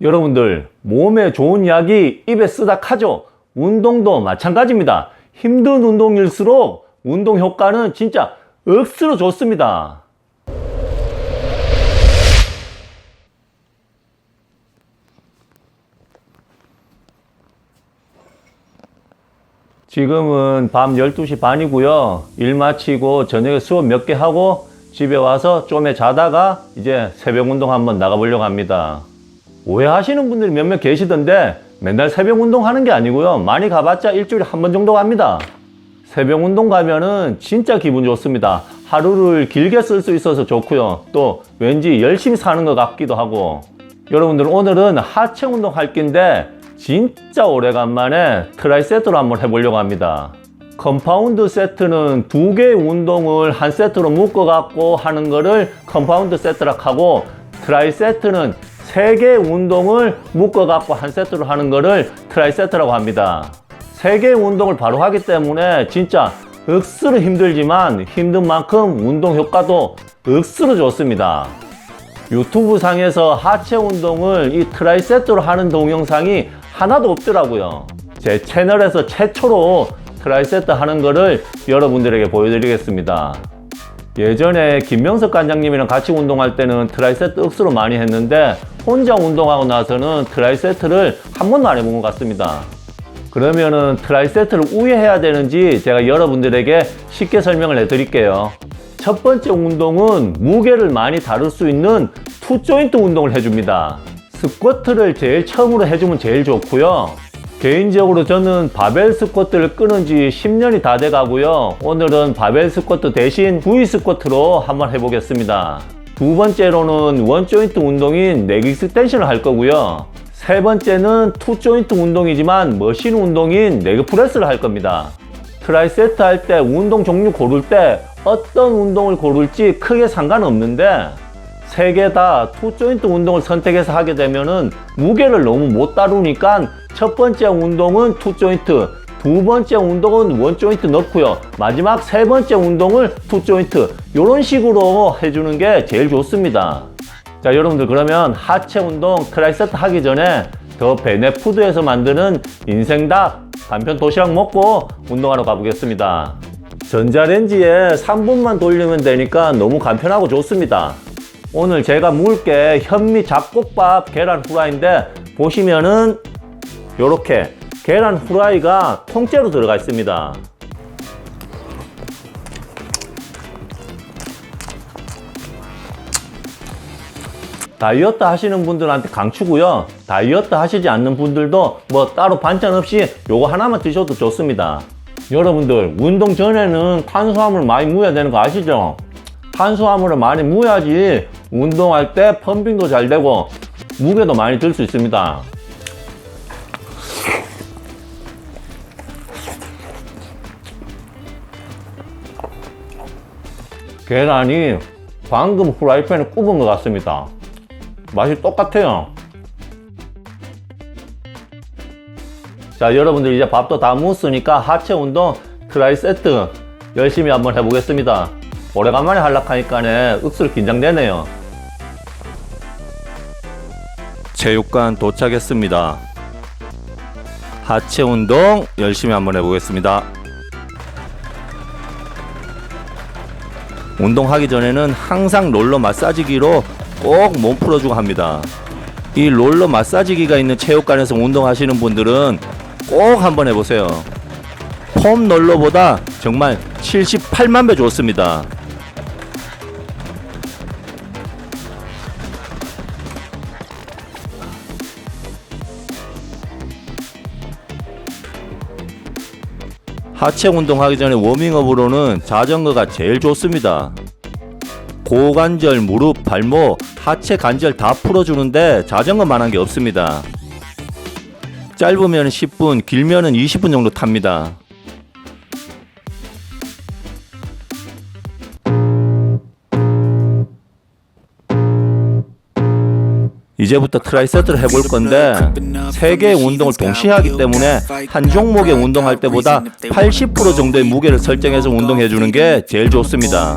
여러분들 몸에 좋은 약이 입에 쓰다 카죠. 운동도 마찬가지입니다. 힘든 운동일수록 운동 효과는 진짜 억수로 좋습니다. 지금은 밤 12시 반이고요. 일 마치고 저녁에 수업 몇 개 하고 집에 와서 좀에 자다가 이제 새벽 운동 한번 나가보려고 합니다. 오해하시는 분들이 몇몇 계시던데 맨날 새벽 운동 하는 게 아니고요. 많이 가봤자 일주일에 한 번 정도 갑니다. 새벽 운동 가면은 진짜 기분 좋습니다. 하루를 길게 쓸 수 있어서 좋고요. 또 왠지 열심히 사는 것 같기도 하고. 여러분들 오늘은 하체 운동 할 건데 진짜 오래간만에 트라이 세트로 한번 해보려고 합니다. 컴파운드 세트는 두 개의 운동을 한 세트로 묶어 갖고 하는 거를 컴파운드 세트라고 하고 트라이 세트는 세 개의 운동을 묶어 갖고 한 세트로 하는 거를 트라이 세트라고 합니다. 세 개의 운동을 바로 하기 때문에 진짜 억수로 힘들지만 힘든 만큼 운동 효과도 억수로 좋습니다. 유튜브 상에서 하체 운동을 이 트라이 세트로 하는 동영상이 하나도 없더라고요. 제 채널에서 최초로 트라이 세트 하는 거를 여러분들에게 보여드리겠습니다. 예전에 김명석 관장님이랑 같이 운동할 때는 트라이 세트 억수로 많이 했는데 혼자 운동하고 나서는 트라이 세트를 한 번도 안 해본 것 같습니다. 그러면은 트라이 세트를 우회해야 되는지 제가 여러분들에게 쉽게 설명을 해드릴게요. 첫 번째 운동은 무게를 많이 다룰 수 있는 투 조인트 운동을 해줍니다. 스쿼트를 제일 처음으로 해주면 제일 좋고요. 개인적으로 저는 바벨 스쿼트를 끊은 지 10년이 다 돼 가고요. 오늘은 바벨 스쿼트 대신 V 스쿼트로 한번 해보겠습니다. 두 번째로는 원 조인트 운동인 넥 익스텐션을 할 거고요. 세 번째는 투 조인트 운동이지만 머신 운동인 레그 프레스를 할 겁니다. 트라이 세트 할 때 운동 종류 고를 때 어떤 운동을 고를지 크게 상관없는데 세 개 다 투 조인트 운동을 선택해서 하게 되면은 무게를 너무 못 다루니까 첫 번째 운동은 투 조인트, 두 번째 운동은 원 조인트 넣고요. 마지막 세 번째 운동을 투 조인트 이런 식으로 해주는 게 제일 좋습니다. 자 여러분들 그러면 하체 운동 트라이세트 하기 전에 더 베네푸드에서 만드는 인생닭 간편 도시락 먹고 운동하러 가보겠습니다. 전자레인지에 3분만 돌리면 되니까 너무 간편하고 좋습니다. 오늘 제가 먹을 게 현미 잡곡밥 계란 후라이인데 보시면은 요렇게 계란 후라이가 통째로 들어가 있습니다. 다이어트 하시는 분들한테 강추고요. 다이어트 하시지 않는 분들도 뭐 따로 반찬 없이 요거 하나만 드셔도 좋습니다. 여러분들 운동 전에는 탄수화물 많이 무여야 되는 거 아시죠? 탄수화물을 많이 무야지 운동할 때 펌핑도 잘 되고 무게도 많이 들 수 있습니다. 계란이 방금 후라이팬에 굽은 것 같습니다. 맛이 똑같아요. 자, 여러분들 이제 밥도 다 먹었으니까 하체 운동 트라이 세트 열심히 한번 해보겠습니다. 오래간만에 하려하니까 억수로 긴장되네요. 체육관 도착했습니다. 하체 운동 열심히 한번 해보겠습니다. 운동하기 전에는 항상 롤러 마사지기로 꼭 몸 풀어주고 합니다. 이 롤러 마사지기가 있는 체육관에서 운동하시는 분들은 꼭 한번 해보세요. 폼 롤러보다 정말 78만 배 좋습니다. 하체 운동하기 전에 워밍업으로는 자전거가 제일 좋습니다. 고관절, 무릎, 발목, 하체 관절 다 풀어주는데 자전거만한 게 없습니다. 짧으면 10분, 길면은 20분 정도 탑니다. 이제부터 트라이세트를 해볼 건데 세 개의 운동을 동시에 하기 때문에 한 종목의 운동할 때보다 80% 정도의 무게를 설정해서 운동해 주는 게 제일 좋습니다.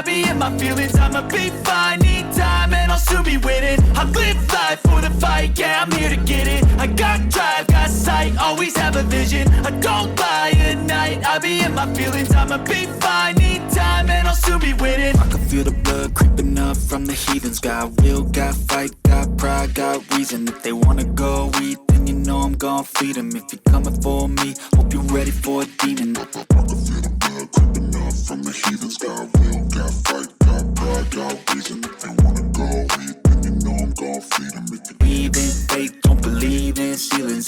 I be in my feelings. I'ma be fine, need time, and I'll soon be winning. I live life for the fight, yeah, I'm here to get it. I got drive, got sight, always have a vision. I don't by at night, I be in my feelings. I'ma be fine, need time, and I'll soon be winning. I can feel the blood creeping up from the heathens. Got will, got fight, got pride, got reason. If they wanna go eat, then you know I'm gon' feed 'em. If you're coming for me, hope you're ready for a demon. I can feel the blood creeping up from the heathens.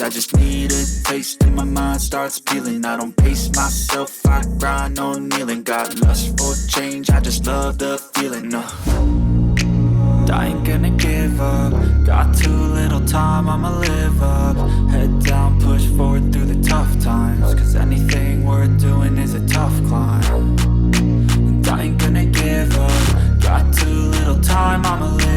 I just need a taste and my mind starts peeling. I don't pace myself, I grind on kneeling. Got lust for change, I just love the feeling. Uh. I ain't gonna give up. Got too little time, I'ma live up. Head down, push forward through the tough times. Cause anything worth doing is a tough climb. And I ain't gonna give up. Got too little time, I'ma live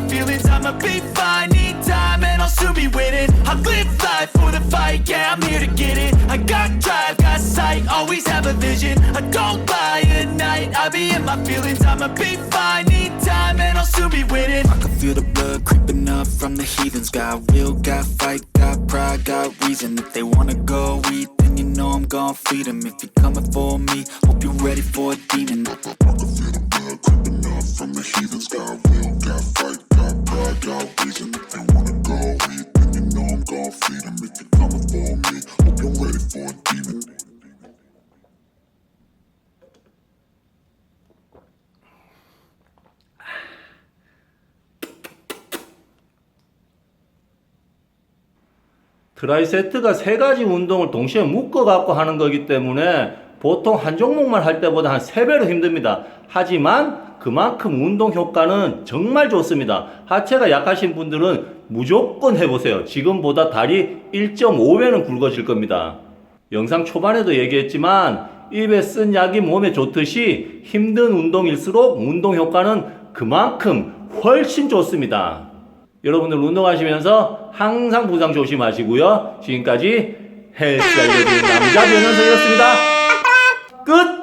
my feelings. I'ma be fine, need time, and I'll soon be winning. I live life for the fight, yeah, I'm here to get it. I got drive, got sight, always have a vision. I go by at night, I be in my feelings. I'ma be fine, need time, and I'll soon be winning. I can feel the blood creeping up from the heathens. Got will, got fight, got pride, got reason. If they wanna go eat, then you know I'm gon' feed 'em. If you're coming for me, hope you're ready for a demon. I can feel the blood creeping up from the heathens. Got will, got 트라이세트가 세 가지 운동을 동시에 묶어 갖고 하는 거기 때문에 보통 한 종목만 할 때보다 한 세 배로 힘듭니다. 하지만 그만큼 운동 효과는 정말 좋습니다. 하체가 약하신 분들은 무조건 해보세요. 지금보다 다리 1.5배는 굵어질 겁니다. 영상 초반에도 얘기했지만 입에 쓴 약이 몸에 좋듯이 힘든 운동일수록 운동 효과는 그만큼 훨씬 좋습니다. 여러분들 운동하시면서 항상 부상 조심하시고요. 지금까지 헬스 알려주는 남자 변현석이었습니다. 끝!